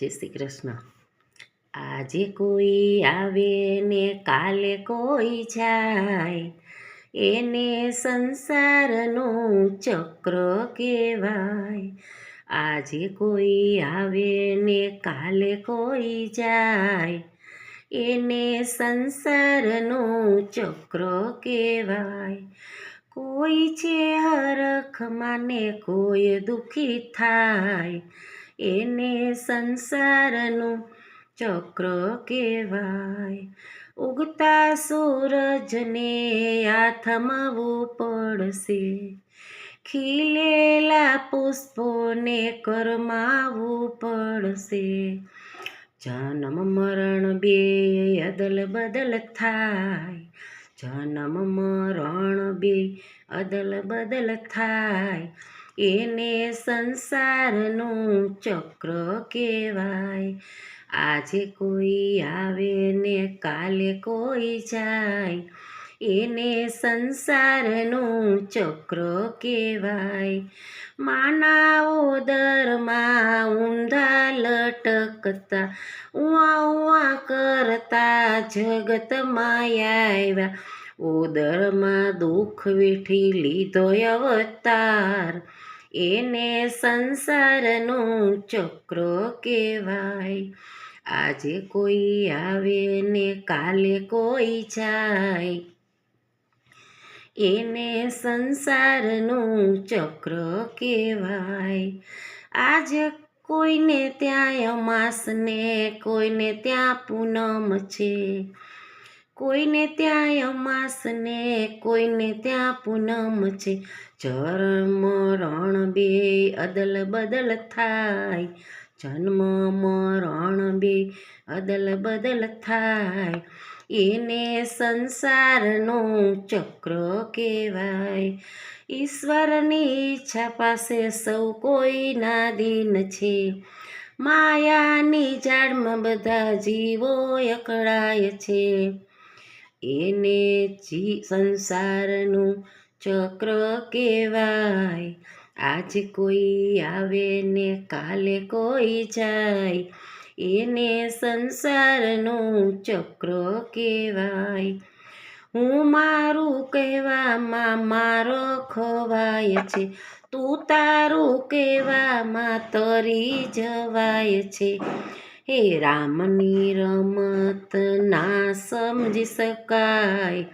જય શ્રી કૃષ્ણ. આજે કોઈ આવે ને કાલે કોઈ જાય, એને સંસારનું ચક્ર કહેવાય. આજે કોઈ આવે ને કાલે કોઈ જાય, એને સંસારનું ચક્ર કહેવાય. કોઈ છે હરખ માને કોઈ દુઃખી થાય એને સંસારનું ચક્ર કહેવાય. ઉગતા સૂરજને આથમવું પડશે. ખીલેલા પુષ્પોને કરમાવું પડશે. જન્મ મરણ બે અદલ બદલ થાય. જન્મ મરણ બે અદલ બદલ થાય. એને સંસારનું ચક્ર કહેવાય. આજે કોઈ આવે ને કાલે કોઈ જાય. એને સંસારનું ચક્ર કહેવાય. માનાઓ દરમાં ઊંધા લટકતા ઉવા ઉવા કરતા જગત આવ્યા ઉદરમાં દુઃખ વેઠી લીધો અવતાર. એને સંસારનું ચક્ર કહેવાય. આજે કોઈ આવે ને કાલે કોઈ જાય. એને સંસારનું ચક્ર કહેવાય. આજે કોઈને ત્યાં અમાસ ને કોઈને ત્યાં પૂનમ છે. કોઈને ત્યાં અમાસ ને, કોઈને ત્યાં પૂનમ છે. જન્મ મરણ બે અદલ બદલ થાય. જન્મ મરણ બે અદલ બદલ થાય. એને સંસારનું ચક્ર કહેવાય. ઈશ્વરની ઈચ્છા પાસે સૌ કોઈના દિન છે. માયાની જાળમાં બધા જીવો અકળાય છે. એને જી સંસારનું ચક્ર કહેવાય. આજે કોઈ આવે ને કાલે કોઈ જાય. એને સંસારનું ચક્ર કહેવાય. હું મારું કહેવામાં મારો ખવાય છે. તું તારું કહેવામાં તરી જવાય છે. હે રામની રમત ના સમજી શકાય.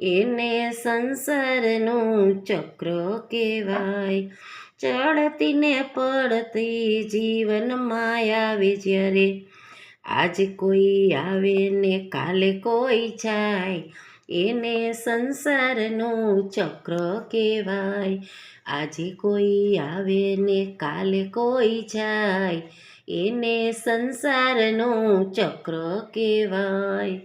એને સંસારનું ચક્ર કહેવાય. ચડતી ને પડતી જીવનમાં આવે જ્યારે આજે કોઈ આવે ને કાલે કોઈ જાય. એને સંસારનું ચક્ર કહેવાય. આજે કોઈ આવે ને કાલે કોઈ જાય. એને સંસારનું ચક્ર કહેવાય.